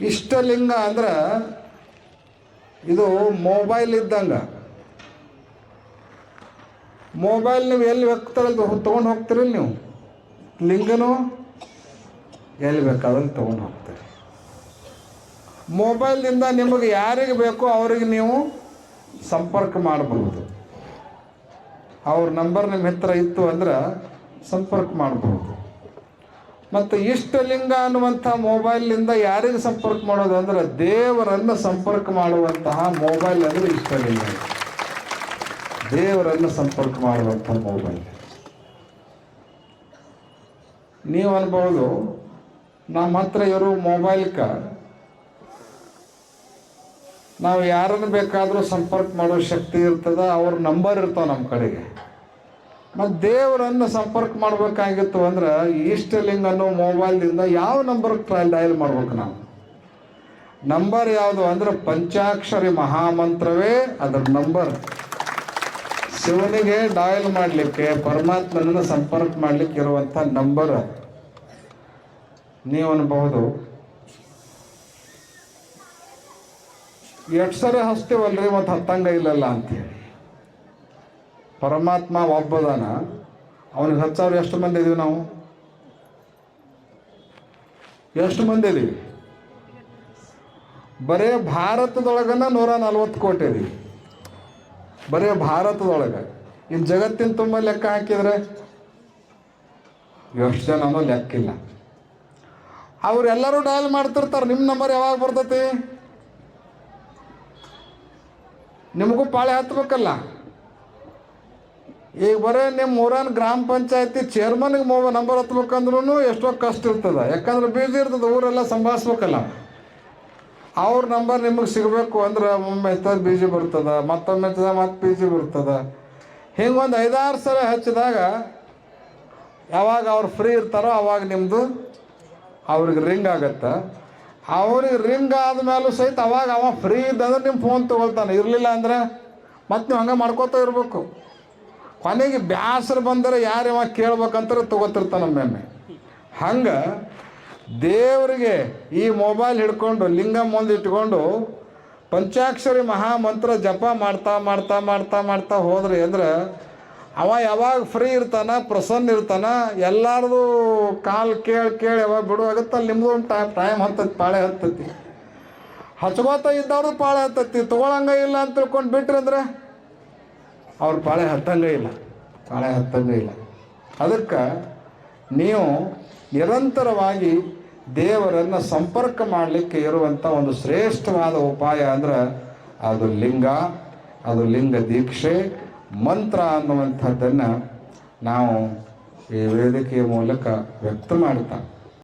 ಇಷ್ಟಲಿಂಗ ಅಂದ್ರೆ ಇದು ಮೊಬೈಲ್ ಇದ್ದಂಗೆ. ಮೊಬೈಲ್ ನೀವು ಎಲ್ಲಿ ಹೋಗ್ತಾರಲ್ಲ ತೊಗೊಂಡು ಹೋಗ್ತೀರಲ್ಲ ನೀವು. ಲಿಂಗನು ಎಲ್ಲಿ ಬೇಕಾದಲ್ಲಿ ತೊಗೊಂಡು ಹೋಗ್ತೀರಿ. ಮೊಬೈಲ್ನಿಂದ ನಿಮಗೆ ಯಾರಿಗೆ ಬೇಕೋ ಅವ್ರಿಗೆ ನೀವು ಸಂಪರ್ಕ ಮಾಡಬಹುದು ಅವ್ರ ನಂಬರ್ ನಿಮ್ಮ ಹತ್ರ ಇತ್ತು ಅಂದ್ರೆ ಸಂಪರ್ಕ ಮಾಡಬಹುದು ಮತ್ತು ಇಷ್ಟಲಿಂಗ ಅನ್ನುವಂಥ ಮೊಬೈಲ್ನಿಂದ ಯಾರಿಗೆ ಸಂಪರ್ಕ ಮಾಡೋದು ಅಂದ್ರೆ ದೇವರನ್ನು ಸಂಪರ್ಕ ಮಾಡುವಂತಹ ಮೊಬೈಲ್ ಅಂದರೆ ಇಷ್ಟಲಿಂಗ ದೇವರನ್ನು ಸಂಪರ್ಕ ಮಾಡುವಂಥ ಮೊಬೈಲ್ ನೀವು ಅನ್ಬೋದು, ನಮ್ಮ ಹತ್ರ ಇರೋ ಮೊಬೈಲ್ಕ ನಾವು ಯಾರನ್ನು ಬೇಕಾದರೂ ಸಂಪರ್ಕ ಮಾಡೋ ಶಕ್ತಿ ಇರ್ತದ, ಅವ್ರ ನಂಬರ್ ಇರ್ತಾವ ನಮ್ಮ ಕಡೆಗೆ. ಮತ್ತು ದೇವರನ್ನು ಸಂಪರ್ಕ ಮಾಡಬೇಕಾಗಿತ್ತು ಅಂದ್ರೆ ಈಸ್ಟಲಿಂಗ್ ಅನ್ನೋ ಮೊಬೈಲ್ದಿಂದ ಯಾವ ನಂಬರ್ ಡಯಲ್ ಮಾಡ್ಬೇಕು ನಾವು? ನಂಬರ್ ಯಾವುದು ಅಂದ್ರೆ ಪಂಚಾಕ್ಷರಿ ಮಹಾಮಂತ್ರವೇ ಅದರ ನಂಬರ್ ಶಿವನಿಗೆ ಡಯಲ್ ಮಾಡಲಿಕ್ಕೆ, ಪರಮಾತ್ಮನನ್ನು ಸಂಪರ್ಕ ಮಾಡಲಿಕ್ಕೆ ಇರುವಂಥ ನಂಬರ್. ನೀವು ಅನ್ಬಹುದು. ಎಷ್ಟು ಸರಿ ಹಚ್ತೀವಲ್ರಿ ಮತ್ತು ಹತ್ತಂಗ ಇಲ್ಲಲ್ಲ ಅಂತೇಳಿ ಪರಮಾತ್ಮ ಒಬ್ಬದಾನ. ಅವನಿಗೆ ಸಾವಿರ ಎಷ್ಟು ಮಂದಿ ಇದೀವಿ ನಾವು? ಎಷ್ಟು ಮಂದಿ ಇದೀವಿ? ಬರೇ ಭಾರತದೊಳಗನ ನೂರ ನಲ್ವತ್ತು ಕೋಟಿ ಇದೀವಿ. ಬರೇ ಭಾರತದೊಳಗೆ. ಇನ್ನು ಜಗತ್ತಿನ ತುಂಬ ಲೆಕ್ಕ ಹಾಕಿದ್ರೆ ಎಷ್ಟು ಜನನೂ ಲೆಕ್ಕಿಲ್ಲ. ಅವರೆಲ್ಲರೂ ಡಯಲ್ ಮಾಡ್ತಿರ್ತಾರೆ. ನಿಮ್ಮ ನಂಬರ್ ಯಾವಾಗ ಬರ್ತೈತಿ? ನಿಮಗೂ ಪಾಳೆ ಹತ್ಬೇಕಲ್ಲ? ಈಗ ಬರೀ ನಿಮ್ಮ ಊರನ್ ಗ್ರಾಮ ಪಂಚಾಯತಿ ಚೇರ್ಮನ್ಗೆ ಮೊಬೈಲ್ ನಂಬರ್ ಹತ್ಬೇಕಂದ್ರೂ ಎಷ್ಟೋ ಕಷ್ಟ ಇರ್ತದೆ. ಯಾಕಂದ್ರೆ ಬೀಜಿ ಇರ್ತದೆ, ಊರೆಲ್ಲ ಸಂಭಾಳಿಸ್ಬೇಕಲ್ಲ. ಅವ್ರ ನಂಬರ್ ನಿಮಗೆ ಸಿಗಬೇಕು ಅಂದ್ರೆ ಒಮ್ಮೆ ಬಿ ಜಿ ಬರ್ತದ, ಮತ್ತೊಮ್ಮೆ ಎತ್ತದ ಮತ್ತೆ ಜಿ ಬರ್ತದ. ಹಿಂಗೆ ಒಂದು ಐದಾರು ಸಲ ಹಚ್ಚಿದಾಗ ಯಾವಾಗ ಅವ್ರು ಫ್ರೀ ಇರ್ತಾರೋ ಅವಾಗ ನಿಮ್ಮದು ಅವ್ರಿಗೆ ರಿಂಗ್ ಆಗತ್ತೆ. ಅವ್ರಿಗೆ ರಿಂಗ್ ಆದ್ಮೇಲೆ ಸಹಿತ ಅವಾಗ ಅವ ಫ್ರೀ ಇದ್ದಂದ್ರೆ ನಿಮ್ಮ ಫೋನ್ ತೊಗೊಳ್ತಾನೆ. ಇರಲಿಲ್ಲ ಅಂದ್ರೆ ಮತ್ತೆ ನೀವು ಹಂಗೆ ಮಾಡ್ಕೋತಾ ಇರಬೇಕು. ಕೊನೆಗೆ ಬ್ಯಾಸರ ಬಂದರೆ ಯಾರು ಯಾವಾಗ ಕೇಳ್ಬೇಕಂತಾರೆ ತೊಗೋತಿರ್ತಾನೆ ಮೇಮೆ ಹಂಗೆ ದೇವರಿಗೆ ಈ ಮೊಬೈಲ್ ಹಿಡ್ಕೊಂಡು, ಲಿಂಗ ಮುಂದೆ ಇಟ್ಕೊಂಡು, ಪಂಚಾಕ್ಷರಿ ಮಹಾಮಂತ್ರ ಜಪ ಮಾಡ್ತಾ ಮಾಡ್ತಾ ಮಾಡ್ತಾ ಮಾಡ್ತಾ ಹೋದ್ರೆ ಅಂದ್ರೆ ಅವ ಯಾವಾಗ ಫ್ರೀ ಇರ್ತಾನ, ಪ್ರಸನ್ನ ಇರ್ತಾನ, ಎಲ್ಲಾರ್ದು ಕಾಲ್ ಕೇಳಿ ಕೇಳಿ ಯಾವಾಗ ಬಿಡುವಾಗತ್ತೆ ಅಲ್ಲಿ ನಿಮ್ದು ಒಂದು ಟೈಮ್ ಟೈಮ್ ಹತ್ತೈತಿ, ಪಾಳೆ ಹತ್ತೈತಿ. ಹಚ್ಕೋತ ಇದ್ದವ್ರದ್ದು ಪಾಳೆ ಹತ್ತೈತಿ, ತೊಗೊಳಂಗ ಇಲ್ಲ ಅಂತ ತಿಳ್ಕೊಂಡು ಬಿಟ್ರಿ ಅಂದ್ರೆ? ಅವ್ರ ಪಾಳೆ ಹತ್ತಂಗೆ ಇಲ್ಲ. ಪಾಳೆ ಹತ್ತಂಗೆ ಇಲ್ಲ. ಅದಕ್ಕೆ ನೀವು ನಿರಂತರವಾಗಿ ದೇವರನ್ನು ಸಂಪರ್ಕ ಮಾಡಲಿಕ್ಕೆ ಇರುವಂಥ ಒಂದು ಶ್ರೇಷ್ಠವಾದ ಉಪಾಯ ಅಂದ್ರೆ ಅದು ಲಿಂಗ ಅದು ಲಿಂಗ ದೀಕ್ಷೆ, ಮಂತ್ರ ಅನ್ನುವಂಥದ್ದನ್ನು ನಾವು ಈ ವೇದಿಕೆಯ ಮೂಲಕ ವ್ಯಕ್ತ ಮಾಡ್ತಾ